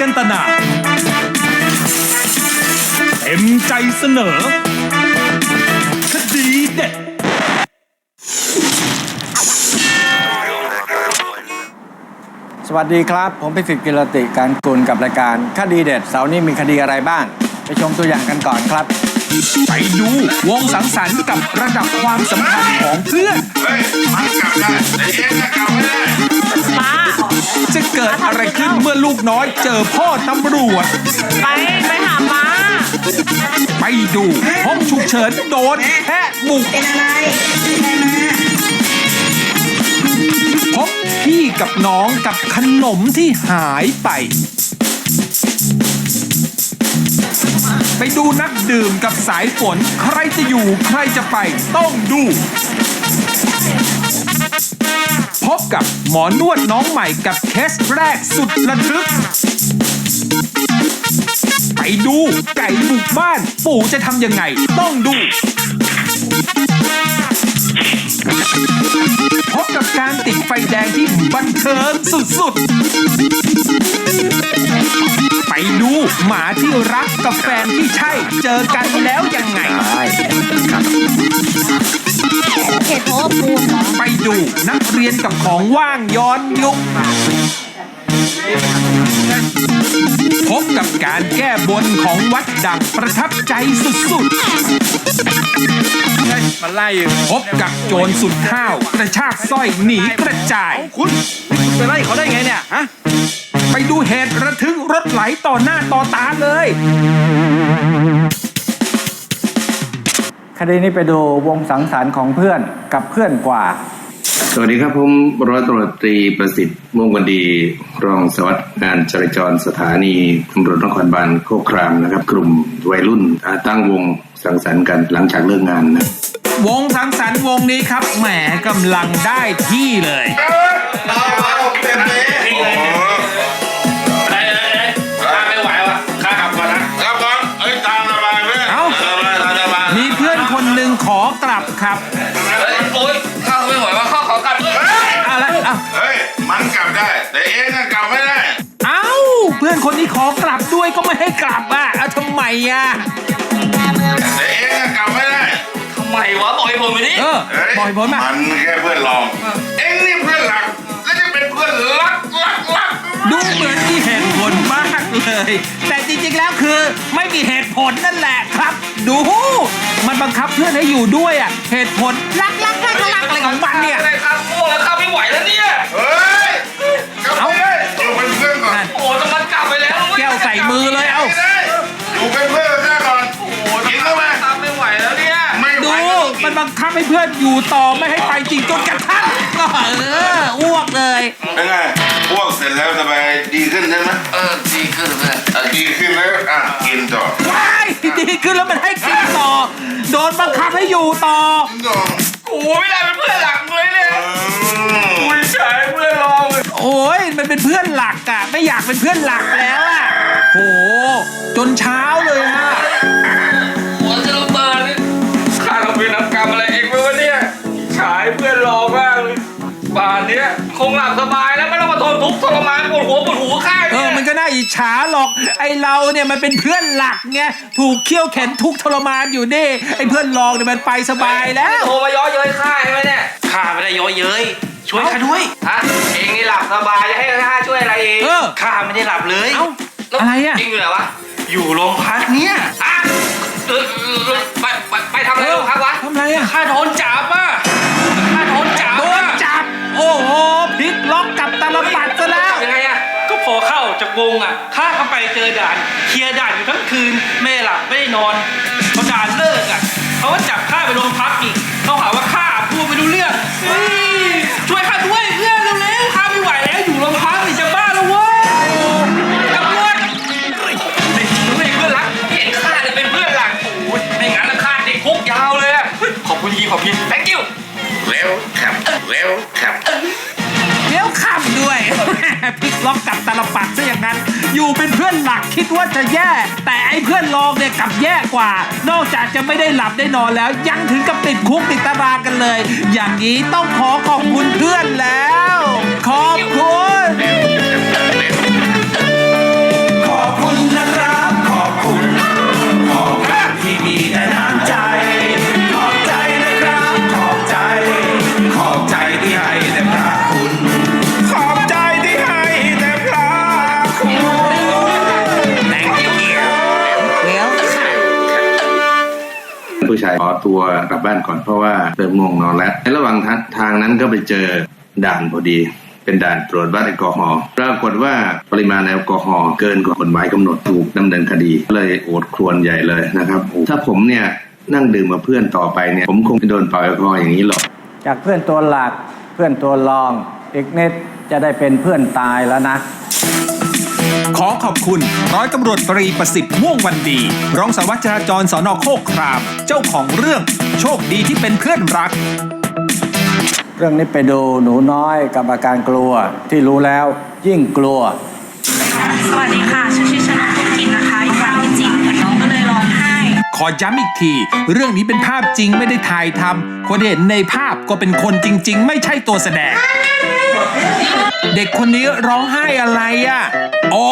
กันตนาเต็มใจเสนอ คดีเด็ด สวัสดีครับ ผมพิสิทธิ์กิรติการกุลกับรายการ คดีเด็ดเสาร์นี้มีคดีอะไรบ้าง ไปชมตัวอย่างกันก่อนครับ ไปดูวงสังสรรค์กับระดับความสัมพันธ์ของเพื่อน เฮ้ยมันกลับได้แต่เองก็กลับไม่ได้จะเกิดอะไรขึ้นเมื่อลูกน้อยเจอพ่อตำรวจ ไปไปหาม้าไปดูห้องฉุกเฉินโดนแพะบุกเป็นอะไรเป็นอะไรมาพบพี่กับน้องกับขนมที่หายไป ไปดูนักดื่มกับสายฝน ใครจะอยู่ใครจะไปต้องดู พบกับหมอนวดน้องใหม่กับเคสแรกสุดระทึก ไปดูไก่บุกบ้าน ปู่จะทำยังไง ต้องดู พบกับการติดไฟแดงที่บันเทิงสุดๆ ไปดูหมาที่รักกับแฟนที่ใช่เจอกันแล้วยังไงเหตุเพราะว่าปูนเหรอไปดูนักเรียนกับของว่างย้อนยุค พบกับการแก้บนของวัดดังประทับใจสุดๆมันไล่พบกับโจรสุดห้าวกระชากสร้อยหนีกระจายคุณไปไล่เขาได้ไงเนี่ยฮะไปดูเหตุระทึกรถไหลต่อหน้าต่อตาเลย คดีนี้ไปดูวงสังสรรค์ของเพื่อนกับเพื่อนกว่า สวัสดีครับผมร้อยตำรวจตรีประสิทธิ์ม่วงวันดีรองสารวัสดิ์งานจราจรสถานีตำรวจนครบาลโคกครามนะครับ กลุ่มวัยรุ่นอ่าตั้งวงสังสรรค์กันหลังจากเลิกงานนะวงสังสรรค์วงนี้ครับแหมกำลังได้ที่เลยเอาเอาเต็มเลยโอ้โหได้เลยเลยข้าไม่ไหวว่ะข้ากลับก่อนนะกลับก่อนเอ้ยตามสบายเพื่อนเอ้าตามสบายตามสบายมีเพื่อนคนหนึ่งขอกลับครับ มันกลับได้ แต่เองก็กลับไม่ได้ เอ้า เพื่อนคนนี้ขอกลับด้วยก็ไม่ให้กลับอะเอาทำไมอะแต่เองก็กลับไม่ได้ ทำไมวะบอกให้ผมไปดิเออเฮ้ยบอยบอยมา มันแค่เพื่อนลอง เองนี่เพื่อนหลัก แล้วจะเป็นเพื่อนรักรักรักดูเหมือนมีเหตุผลมากเลย แต่จริงๆแล้วคือไม่มีเหตุผลนั่นแหละครับ ดู มันบังคับเพื่อนให้อยู่ด้วยอะเหตุผลรักรักรักรักอะไรของมันเนี่ย อะไรครับโอ้แล้วข้าไม่ไหวแล้วเนี่ย เฮ้ย กลับไม่ได้อยู่เป็นเพื่อนก่อนนั่นโอ้แต่มันกลับไปแล้วแก้วใส่มือเลยเอ้าไม่ได้อยู่เป็นเพื่อนกันได้ก่อนโอ้กินเข้าไปข้าไม่ไหวแล้วเนี่ยไม่ไหวดูก็ต้องกิมันบังคับให้เพื่อนอยู่ต่อไม่ให้ไปจริงจนกระทั่งเอออ้วกเลยเป็นไงพวกเสร็จแล้วสบายดีขึ้นใช่ไหมเออดีขึ้นเลยอะดีขึ้นแล้วอะกินต่อว้ายดีขึ้นแล้วมันให้กินต่อโดนบังคับให้อยู่ต่อกินต่อโอ้ไม่ได้เป็นเพื่อนหลักเลยเนี่ย อืม ไม่ใช่เพื่อนรอง โอ้ยมันเป็นเพื่อนหลักอะไม่อยากเป็นเพื่อนหลักแล้วอะโห จนเช้าเลยฮะหัวจะระเบิดเลยข้าทำเวรทำกรรมอะไรเองไหมวะเนี่ยฉายเพื่อนรองมากเลยป่านเนี้ยคงหลับสบายแล้วไม่ต้องมาทนทุกข์ทรมานปวดหัวปวดหูข้าเอเนี่อยมันก็น่าอิจฉาหรอก ไอเราเนี่ยมันเป็นเพื่อนหลักไง ถูกเคี่ยวเข็นทุกข์ทรมานอยู่นี่ ไอเพื่อนรองเนี่ยมันไปสบายแล้ว โทรมาย้อเย้ยข้าใช่ไหมเนี่ยข้าไม่ได้ย้อเย้ย ช่วยข้าด้วยฮะเองนี่หลับสบายจะให้ข้าช่วยอะไรเองเออ ข้าไม่ได้หลับเลยเอ้าแล้วอะไรอะเองอยู่ไหนวะอยู่โรงพักเนี่ยอะเออเออไปไปไปทำอะไรโรงพักวะทำไรอะข้าโดนจับอะข้าโดนจับโดนจับ โอ้โหพลิกล็อกกับตาลปัดซะแล้ว ยังไงอะก็พอเข้าจากวงอะข้าเข้าไปเจอด่าน เคลียร์ด่านอยู่ทั้งคืนไม่ได้หลับไม่ได้นอนพอด่านเลิกอะเขาก็จับข้าไปโรงพักอีก ขอบคุณยีขอบคุณ thank you เร็วครับเร็วครับเดี๋ยวขับด้วย พลิกล็อกกับตาลปัดซะอย่างนั้น อยู่เป็นเพื่อนหลักคิดว่าจะแย่ แต่ไอ้เพื่อนรองเนี่ยกลับแย่กว่า นอกจากจะไม่ได้หลับได้นอนแล้ว ยังถึงกับติดคุกติดตารางกันเลย อย่างนี้ต้องขอขอบคุณเพื่อนแล้ว ขอบคุณ ผู้ชายขอตัวกลับบ้านก่อนเพราะว่าเริ่มง่วงนอนแล้วในระหว่างทางนั้นก็ไปเจอด่านพอดีเป็นด่านตรวจวัดแอลกอฮอล์ปรากฏว่าปริมาณแอลกอฮอล์เกินกว่ากฎหมายกำหนดถูกดำเนินคดี เลยโอดครวญใหญ่เลยนะครับ ถ้าผมเนี่ยนั่งดื่มกับเพื่อนต่อไปเนี่ยผมคงไม่โดนเป่าแอลกอฮอล์อย่างนี้หรอก จากเพื่อนตัวหลักเพื่อนตัวรอง อีกนิดจะได้เป็นเพื่อนตายแล้วนะ ขอขอบคุณ ร้อยตำรวจตรีประสิทธิ์ม่วงวันดี รองสารวัตรจราจรสอนอโคกคราม เจ้าของเรื่องโชคดีที่เป็นเพื่อนรัก เรื่องนี้ไปดูหนูน้อยกับอาการกลัวที่รู้แล้วยิ่งกลัว สวัสดีค่ะชื่อชื่อชนะคุณกินนะคะอยู่บ้านพิจิตรน้องก็เลยร้องไห้ ขอย้ำอีกที เรื่องนี้เป็นภาพจริงไม่ได้ถ่ายทำคนที่เห็นในภาพก็เป็นคนจริง ๆ ไม่ใช่ตัวแสดง เด็กคนนี้ร้องไห้อะไรอะ อ๋อ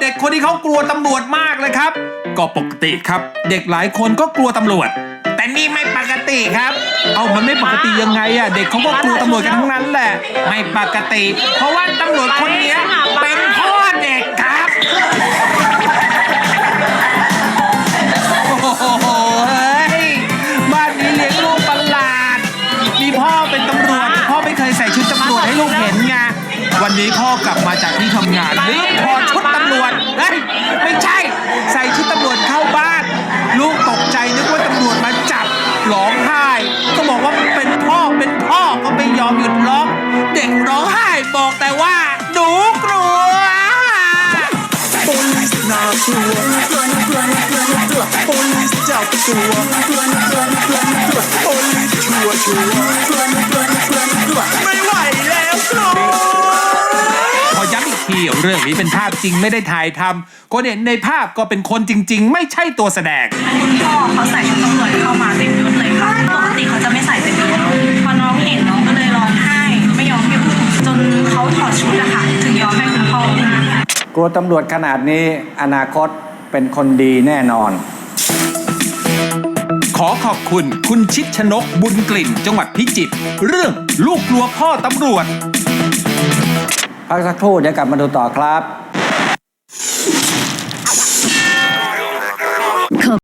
เด็กคนนี้เขากลัวตำรวจมากเลยครับ ก็ปกติครับ เด็กหลายคนก็กลัวตำรวจ แต่นี่ไม่ปกติครับ เอามันไม่ปกติยังไงอะ เด็กเขาก็กลัวตำรวจกันทั้งนั้นแหละ ไม่ปกติ เพราะว่าตำรวจคนเนี้ยเป็นพ่อเด็กครับ จากที่ทำงานลืมถอดชุดตำรวจเฮ้ยไม่ใช่ ใส่ชุดตำรวจเข้าบ้าน ลูกตกใจนึกว่าตำรวจมาจับร้องไห้ก็บอกว่าเป็นพ่อเป็นพ่อก็ไม่ยอมหยุดร้อง เด็กร้องไห้บอกแต่ว่าหนูกลัวไม่ไหวแล้วครูขอย้ำอีก ทีเรื่องนี้เป็นภาพจริงไม่ได้ถ่ายทำคนเห็นในภาพก็เป็นคนจริง ๆ ไม่ใช่ตัวแสดง คุณพ่อเขาใส่ชุดตำรวจเข้ามาเต็มยศเลยค่ะปกติเขาจะไม่ใส่เต็มยศพอน้องเห็นน้องก็เลยร้องไห้ไม่ยอมให้อุ้มจนเขาถอดชุดอะค่ะ ถึงยอมให้คุณพ่ออุ้มกลัวตำรวจขนาดนี้อนาคตเป็นคนดีแน่นอน ขอขอบคุณคุณชิดชนกบุญกลิ่น จังหวัดพิจิตรเรื่องลูกกลัวพ่อตำรวจ พักสักครู่เดี๋ยวกลับมาดูต่อครับ